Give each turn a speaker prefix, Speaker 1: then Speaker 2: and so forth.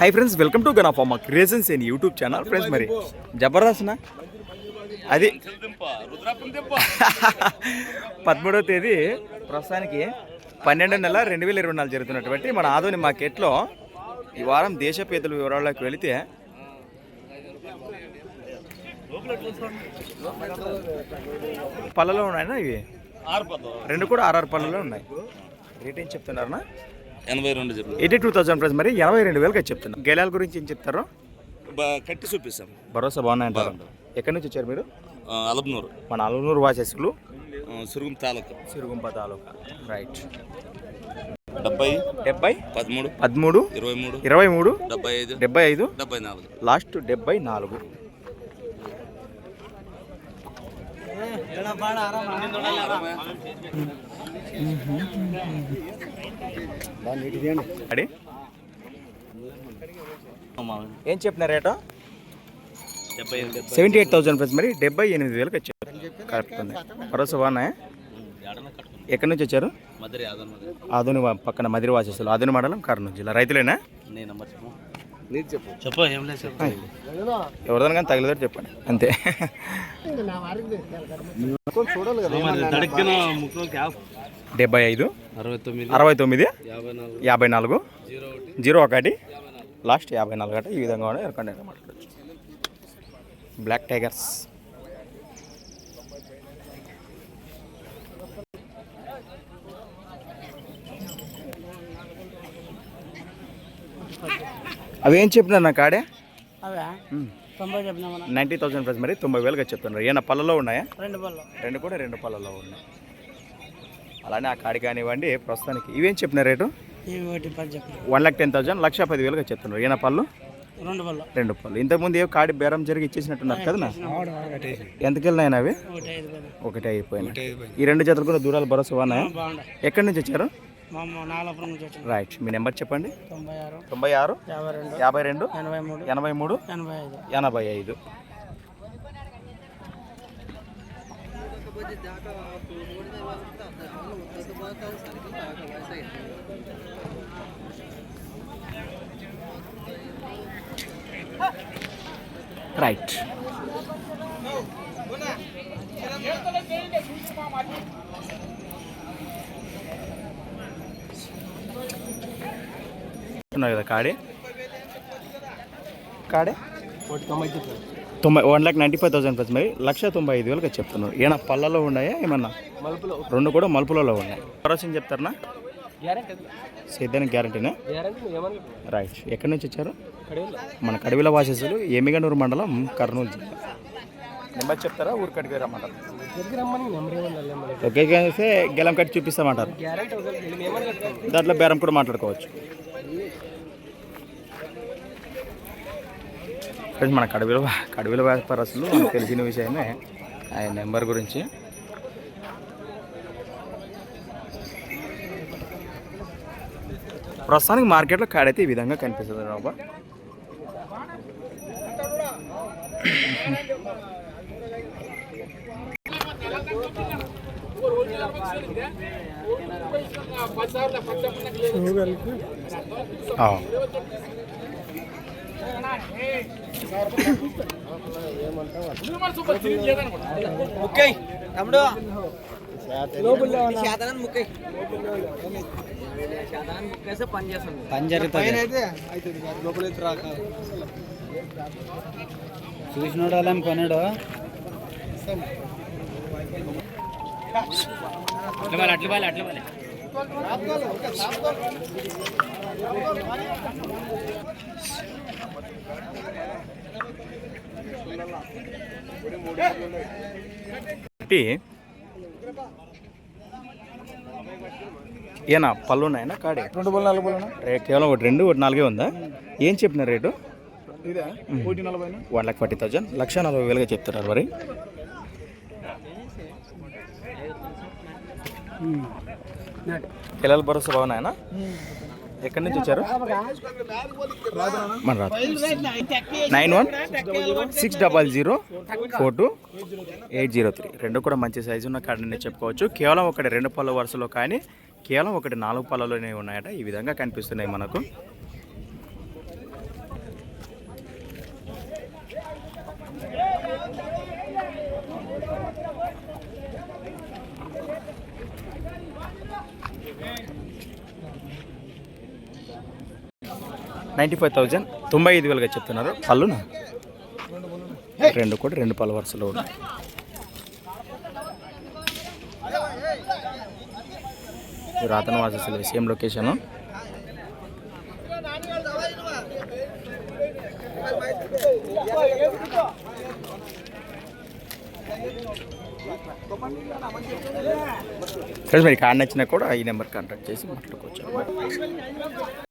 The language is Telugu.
Speaker 1: Hi friends welcome to Gana pharma creations in YouTube channel friends మరి జబర్దస్త్నా? అది పదమూడవ తేదీ ప్రస్తుతానికి పన్నెండు నెల రెండు వేల ఇరవై నాలుగు జరుగుతున్నటువంటి మన ఆదోని మార్కెట్లో ఈ వారం దేశ పేదల వివరాల్లోకి వెళితే పళ్ళలో ఉన్నాయన్నా ఇవి? రెండు కూడా ఆర్ఆర్ పళ్ళలో ఉన్నాయి. రేట్ ఏం చెప్తున్నారన్నా?
Speaker 2: ఎనభై రెండు చెప్పు
Speaker 1: ఎయిటీ టూ థౌసండ్ ప్రైస్. మరి ఎనభై రెండు వేలకి చెప్తున్నారు గేలాల గురించి ఏం చెప్తారు?
Speaker 2: కట్టి చూపిస్తాం.
Speaker 1: భరోసా బాగున్నాయంటారు ఎక్కడి నుంచి వచ్చారు మీరు?
Speaker 2: అలబనూరు.
Speaker 1: మన అలనూరు వాసెస్లు.
Speaker 2: ఆ, సురుగుం తాలూకా.
Speaker 1: సిరుగుంప తాలూకా. రైట్
Speaker 2: డెబ్బై
Speaker 1: డెబ్బై
Speaker 2: పదమూడు
Speaker 1: పదమూడు
Speaker 2: ఇరవై మూడు
Speaker 1: ఇరవై మూడు
Speaker 2: డెబ్బై ఐదు
Speaker 1: డెబ్బై ఐదు.
Speaker 2: డెబ్బై నాలుగు.
Speaker 1: లాస్ట్ డెబ్బై నాలుగు. అడి? ఏం చెప్పిన రేటు? సెవెంటీ ఎయిట్ థౌసండ్ ప్లస్ మరి డెబ్బై ఎనిమిది వేలకు వచ్చారు. కరెక్ట్ ఉంది. భరోసా బాగున్నాయా? ఎక్కడి నుంచి వచ్చారు?
Speaker 2: మధుரை ఆదన్ మధుரை
Speaker 1: ఆధుని పక్కన మదిరి వాసేస్తులు ఆధుని మండలం కర్నూలు జిల్లా. రైతులేనా?
Speaker 2: చెప్పు నీకు చెప్పు చెప్పు ఏం లేదు చెప్పు.
Speaker 1: ఎవరిదాని కానీ తగిలేదో చెప్పండి అంతే. డెబ్బై ఐదు
Speaker 2: అరవై తొమ్మిది. యాభై నాలుగు. జీరో ఒకటి.
Speaker 1: లాస్ట్ యాభై నాలుగు అంటే ఈ విధంగా కూడా ఎరకండి మాట్లాడచ్చు బ్లాక్ టైగర్స్. అవి ఏం చెప్పినారు నా కాడే?
Speaker 3: అవే. తొంభై చెప్పినా మనం
Speaker 1: నైంటీ థౌసండ్ ప్లస్ మరి తొంభై వేలుగా చెప్తున్నారు. ఏమైనా పళ్ళలో ఉన్నాయా?
Speaker 3: రెండు బళ్ళు
Speaker 1: రెండు కూడా రెండు పళ్ళలో ఉన్నాయి. అలానే ఆ కాడి కానివ్వండి ప్రస్తుతానికి ఇవేం చెప్పిన rate? One lakh ten thousand లక్ష పది వేలుగా చెప్తున్నారు. ఈయన పళ్ళు?
Speaker 3: రెండు బళ్ళు
Speaker 1: రెండు పళ్ళు. ఇంతకుముందు ఏ కాడి బేరం జరిగి ఇచ్చేసినట్టున్నారు కదా ఎంతకి వెళ్ళినాయన అవి?
Speaker 3: ఒకటి
Speaker 1: అయిపోయినాయి. ఈ రెండు జతలు కూడా దూరాలు భరోసా ఉన్నాయా ఎక్కడి నుంచి వచ్చారు? రైట్. మీ నెంబర్ చెప్పండి.
Speaker 3: తొంభై ఆరు
Speaker 1: తొంభై ఆరు
Speaker 3: యాభై రెండు
Speaker 1: యాభై రెండు
Speaker 3: ఎనభై మూడు
Speaker 1: ఎనభై మూడు
Speaker 3: ఎనభై ఐదు.
Speaker 1: ఎనభై ఐదు. రైట్. ఉన్నాయి కదా కాడే? కాడే? తొంభై one lakh ninety five thousand plus మరి. లక్ష తొంభై ఐదు వేలకు చెప్తున్నారు. ఏమన్నా పళ్ళలో ఉన్నాయా ఏమన్నా? రెండు కూడా మలుపులలో ఉన్నాయి. పరోసం చెప్తారనా? సేద్యానికి గ్యారంటీనా? రైట్. ఎక్కడి నుంచి వచ్చారు? మన కడివిల వాసెస్లు ఎమిగనూరు మండలం కర్నూలు జిల్లా. నెంబర్ చెప్తారా? ఊరు కడిగి రమ్మంటారు? ఓకే అయితే గెలం కట్టి చూపిస్తామంటారు. దాంట్లో బేరం కూడా మాట్లాడుకోవచ్చు. ఫ్రెండ్స్ మన కడవిల కడవిల వ్యాపారస్తులు అసలు తెలిసిన విషయమే. ఆయన నెంబర్ గురించి. ప్రస్తుతానికి మార్కెట్లో కాడైతే ఈ విధంగా కనిపిస్తుంది బాబా అవును
Speaker 3: ముక్కై తమ్ముడు. శాతాన్ని ముక్కై. ముక్కేస్తే పని చేస్తుంది
Speaker 1: పని జరుగుతుంది.
Speaker 3: చూసినోడు అలా కొన్నాడు అట్లా అట్లా అట్లా
Speaker 1: పెట్టి ఏనా పళ్ళు ఉన్నాయన్నా కాడే?
Speaker 3: రెండు బళ్ళు నాలుగు
Speaker 1: రేట్ కేవలం ఒకటి రెండు ఒకటి నాలుగే ఉందా? ఏం చెప్పిన rate? One lakh forty thousand లక్ష నలభై వేలుగా చెప్తున్నారు మరి. పిల్లల భరోసా బాగున్నాయనా? ఎక్కడి నుంచి వచ్చారు? మన రాదు nine one six double zero four two eight zero three. రెండు కూడా మంచి సైజు ఉన్న కాడని చెప్పుకోవచ్చు. కేవలం ఒకటి రెండు పళ్ళ వరుసలో కానీ కేవలం ఒకటి నాలుగు పళ్ళలోనే ఉన్నాయట. ఈ విధంగా కనిపిస్తున్నాయి మనకు. నైంటీ ఫైవ్ థౌజండ్ తొంభై ఐదు వేలుగా చెప్తున్నారు. పళ్ళునా? రెండు కూడా రెండు పళ్ళ వరుసలో ఉన్నాయి. రాతన వాసస్సులు సేమ్ లొకేషను. ఫ్రెండ్స్ మీరు కాడ నచ్చినా కూడా ఈ నెంబర్ కాంటాక్ట్ చేసి మాట్లాడుకోవచ్చు.